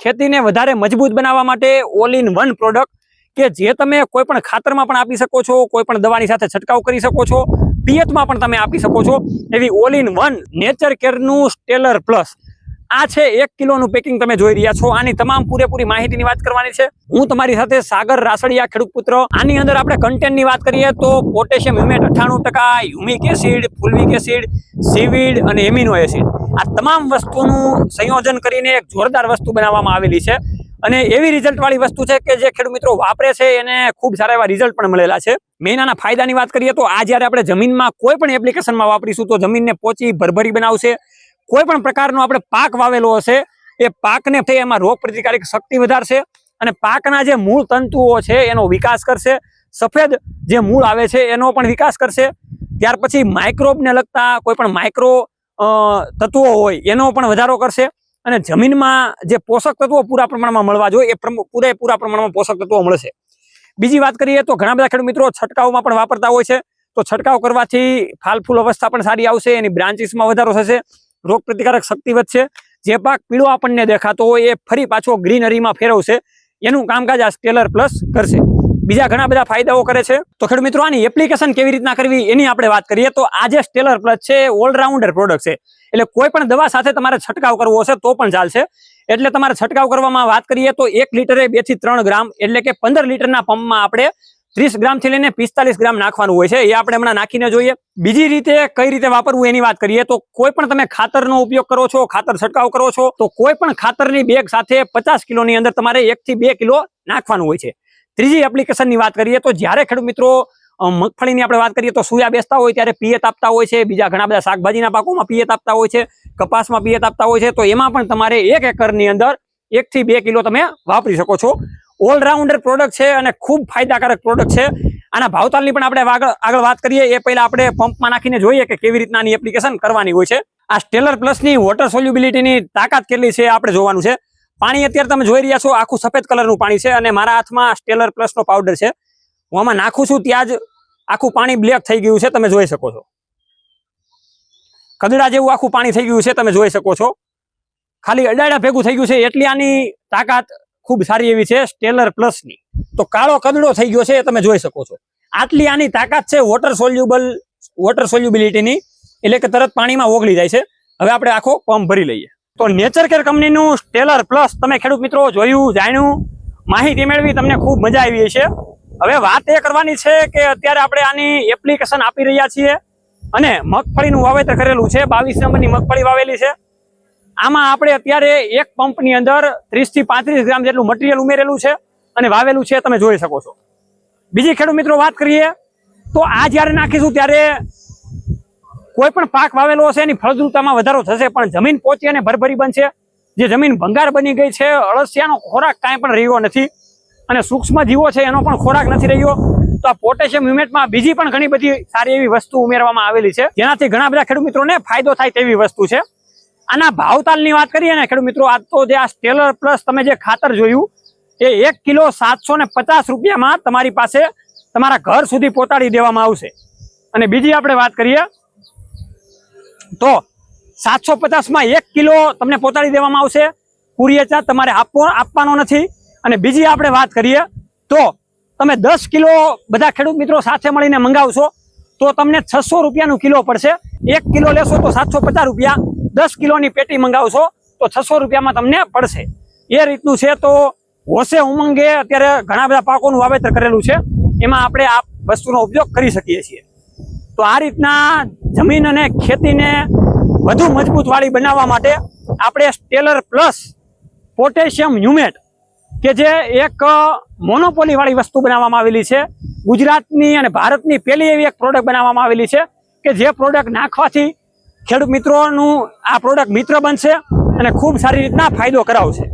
ખેતીને વધારે મજબૂત બનાવવા માટે ઓલ ઇન વન પ્રોડક્ટ કે જે તમે કોઈ પણ ખાતરમાં પણ આપી શકો છો કોઈ પણ દવાની સાથે છંટકાવ કરી શકો છો, પિયતમાં પણ તમે આપી શકો છો. એવી ઓલ ઇન વન નેચર કેરનું સ્ટેલર પ્લસ. આ છે એક કિલોનું પેકિંગ તમે જોઈ રહ્યા છો. આની તમામ પૂરેપૂરી માહિતીની વાત કરવાની છે. હું તમારી સાથે સાગર રાસડિયા, ખેડૂત પુત્ર. આની અંદર આપણે કન્ટેન્ટની વાત કરીએ તો પોટેશિયમ હ્યુમેટ અઠ્ઠાણું ટકા humic acid fulvic acid seaweed અને એમિનો એસિડ આ તમામ વસ્તુનું સંયોજન કરીને એક જોરદાર વસ્તુ બનાવવામાં આવેલી છે. અને એવી રિઝલ્ટવાળી વસ્તુ છે કે જે ખેડૂત મિત્રો વાપરે છે, એને ખૂબ સારા એવા રિઝલ્ટ પણ મળેલા છે. મેઇન આના ફાયદાની વાત કરીએ તો આ જ્યારે આપણે જમીનમાં કોઈ પણ એપ્લિકેશનમાં વાપરીશું તો જમીનને પોચી ભરભરી બનાવશે. કોઈ પણ પ્રકારનો આપણે પાક વાવેલો હશે, એ પાકને થઈ એમાં રોગ પ્રતિકારક શક્તિ વધારશે અને પાકના જે મૂળ તંતુઓ છે, એનો વિકાસ કરશે. સફેદ જે મૂળ આવે છે, એનો પણ વિકાસ કરશે. ત્યાર પછી માઇક્રોબને લગતા કોઈ પણ માઇક્રો તત્વો હોય, એનો પણ વધારો કરશે. અને જમીનમાં જે પોષક તત્વો પૂરા પ્રમાણમાં મળવા જોઈએ, એ પૂરેપૂરા પ્રમાણમાં પોષક તત્વો મળશે. બીજી વાત કરીએ તો ઘણા બધા ખેડૂત મિત્રો છંટકાવમાં પણ વાપરતા હોય છે. તો છંટકાવ કરવાથી ફાલ ફૂલ અવસ્થા પણ સારી આવશે, એની બ્રાન્ચીસમાં વધારો થશે રોગ પ્રતિકારક શક્તિ વધશે. જે પાક પીળો આપણને દેખાતો હોય, એ ફરી પાછો ગ્રીનરીમાં ફેરવશે. એનું કામકાજ આ સ્ટેલર પ્લસ કરશે. બીજા ઘણા બધા ફાયદાઓ કરે છે. તો ખેડૂત મિત્રો, આની એપ્લિકેશન કેવી રીતના કરવી એની આપણે વાત કરીએ. તો આ જે સ્ટેલર પ્લસ છે ઓલરાઉન્ડર પ્રોડક્ટ છે. એટલે કોઈ પણ દવા સાથે તમારે છંટકાવ કરવો હશે તો પણ ચાલશે. એટલે તમારે છંટકાવ કરવામાં વાત કરીએ તો એક લીટરે બેથી ત્રણ ગ્રામ, એટલે કે પંદર લીટરના પંપમાં આપણે ત્રીસ ગ્રામથી લઈને પિસ્તાલીસ ગ્રામ નાખવાનું હોય છે. એ આપણે હમણાં નાખીને જોઈએ. બીજી રીતે કઈ રીતે વાપરવું એની વાત કરીએ તો કોઈ પણ તમે ખાતરનો ઉપયોગ કરો છો, ખાતર છંટકાવ કરો છો, તો કોઈ પણ ખાતરની બેગ સાથે પચાસ કિલોની અંદર તમારે એકથી બે કિલો નાખવાનું હોય છે. ત્રીજી એપ્લિકેશનની વાત કરીએ તો જ્યારે ખેડૂત મિત્રો મગફળીની આપણે વાત કરીએ તો સુયા બેસતા હોય ત્યારે પિયત આપતા હોય છે, બીજા ઘણા બધા શાકભાજીના પાકોમાં પિયત આપતા હોય છે, કપાસમાં પિયત આપતા હોય છે, તો એમાં પણ તમારે એક એકરની અંદર એકથી બે કિલો તમે વાપરી શકો છો. ઓલરાઉન્ડર પ્રોડક્ટ છે અને ખૂબ ફાયદાકારક પ્રોડક્ટ છે. આના ભાવતાલની પણ આપણે આગળ આગળ વાત કરીએ, એ પહેલાં આપણે પંપમાં નાખીને જોઈએ કે કેવી રીતના આની એપ્લિકેશન કરવાની હોય છે. આ સ્ટેલર પ્લસની વોટર સોલ્યુબિલિટીની તાકાત કેટલી છે આપણે જોવાનું છે. પાણી અત્યારે તમે જોઈ રહ્યા છો, આખું સફેદ કલરનું પાણી છે અને મારા હાથમાં સ્ટેલર પ્લસનો પાવડર છે. હું આમાં નાખું છું, ત્યાં જ આખું પાણી બ્લેક થઈ ગયું છે, તમે જોઈ શકો છો. કદડા જેવું આખું પાણી થઈ ગયું છે, તમે જોઈ શકો છો. ખાલી અડાડા ભેગું થઈ ગયું છે, એટલી આની તાકાત ખૂબ સારી એવી છે સ્ટેલર પ્લસની. તો કાળો કદડો થઈ ગયો છે એ તમે જોઈ શકો છો. આટલી આની તાકાત છે વોટર સોલ્યુબલ, વોટર સોલ્યુબિલિટીની. એટલે કે તરત પાણીમાં ઓગળી જાય છે. હવે આપણે આખો પંપ ભરી લઈએ. તો નેચર કેર કંપનીનું સ્ટેલર પ્લસ તમે ખેડૂત મિત્રો જોયું, જાણ્યું, માહિતી મેળવી, તમને ખૂબ મજા આવી છે હવે વાત એ કરવાની છે કે અત્યારે આપણે આની એપ્લિકેશન આપી રહ્યા છીએ અને મગફળીનું વાવેતર કરેલું છે, બાવીસ નંબરની મગફળી વાવેલી છે. આમાં આપણે અત્યારે એક પંપની અંદર ત્રીસથી પાંત્રીસ ગ્રામ જેટલું મટીરિયલ ઉમેરેલું છે અને વાવેલું છે, તમે જોઈ શકો છો. બીજી ખેડૂત મિત્રો વાત કરીએ, તો આ જ્યારે નાખીશું ત્યારે કોઈ પણ પાક વાવેલો હશે, એની ફળદ્રુપતામાં વધારો થશે, પણ જમીન પોચી અને ભરભરી બનશે. જે જમીન ભંગાર બની ગઈ છે, અળસિયાનો ખોરાક કાંઈ પણ રહ્યો નથી અને સૂક્ષ્મ જીવો છે, એનો પણ ખોરાક નથી રહ્યો. તો આ પોટેશિયમ હ્યુમેટમાં બીજી પણ ઘણી બધી સારી એવી વસ્તુ ઉમેરવામાં આવેલી છે. જેનાથી ઘણા બધા ખેડૂત મિત્રોને ફાયદો થાય તેવી વસ્તુ છે. આના ભાવતાલની વાત કરીએ ને, ખેડૂત મિત્રો આ તો જે આ સ્ટેલર પ્લસ તમે જે ખાતર જોયું, એ એક કિલો સાતસો ને પચાસ રૂપિયામાં તમારી પાસે તમારા ઘર સુધી પહોંચાડી દેવામાં આવશે. અને બીજી આપણે વાત કરીએ તો સાતસો પચાસમાં એક કિલો તમને પહોંચાડી દેવામાં આવશે. કુરિયર તમારે આપવો આપવાનો નથી. અને બીજી આપણે વાત કરીએ તો તમે દસ કિલો બધા ખેડૂત મિત્રો સાથે મળીને મંગાવશો તો તમને છસો રૂપિયાનું કિલો પડશે. એક કિલો લેશો તો સાતસો પચાસ રૂપિયા. દસ કિલોની પેટી મંગાવશો તો છસો રૂપિયામાં તમને પડશે. એ રીતનું છે તો હોશે ઉમંગે અત્યારે ઘણા બધા પાકોનું વાવેતર કરેલું છે. એમાં આપણે આ વસ્તુનો ઉપયોગ કરી શકીએ છીએ. તો આ રીતના જમીન અને ખેતીને વધુ મજબૂતવાળી બનાવવા માટે આપણે સ્ટેલર પ્લસ પોટેશિયમ હ્યુમેટ કે જે એક મોનોપોલીવાળી વસ્તુ બનાવવામાં આવેલી છે. ગુજરાતની અને ભારતની પહેલી એવી એક પ્રોડક્ટ બનાવવામાં આવેલી છે, કે જે પ્રોડક્ટ નાખવાથી ખેડૂત મિત્રોનું આ પ્રોડક્ટ મિત્ર બનશે અને ખૂબ સારી રીતના ફાયદો કરાવશે.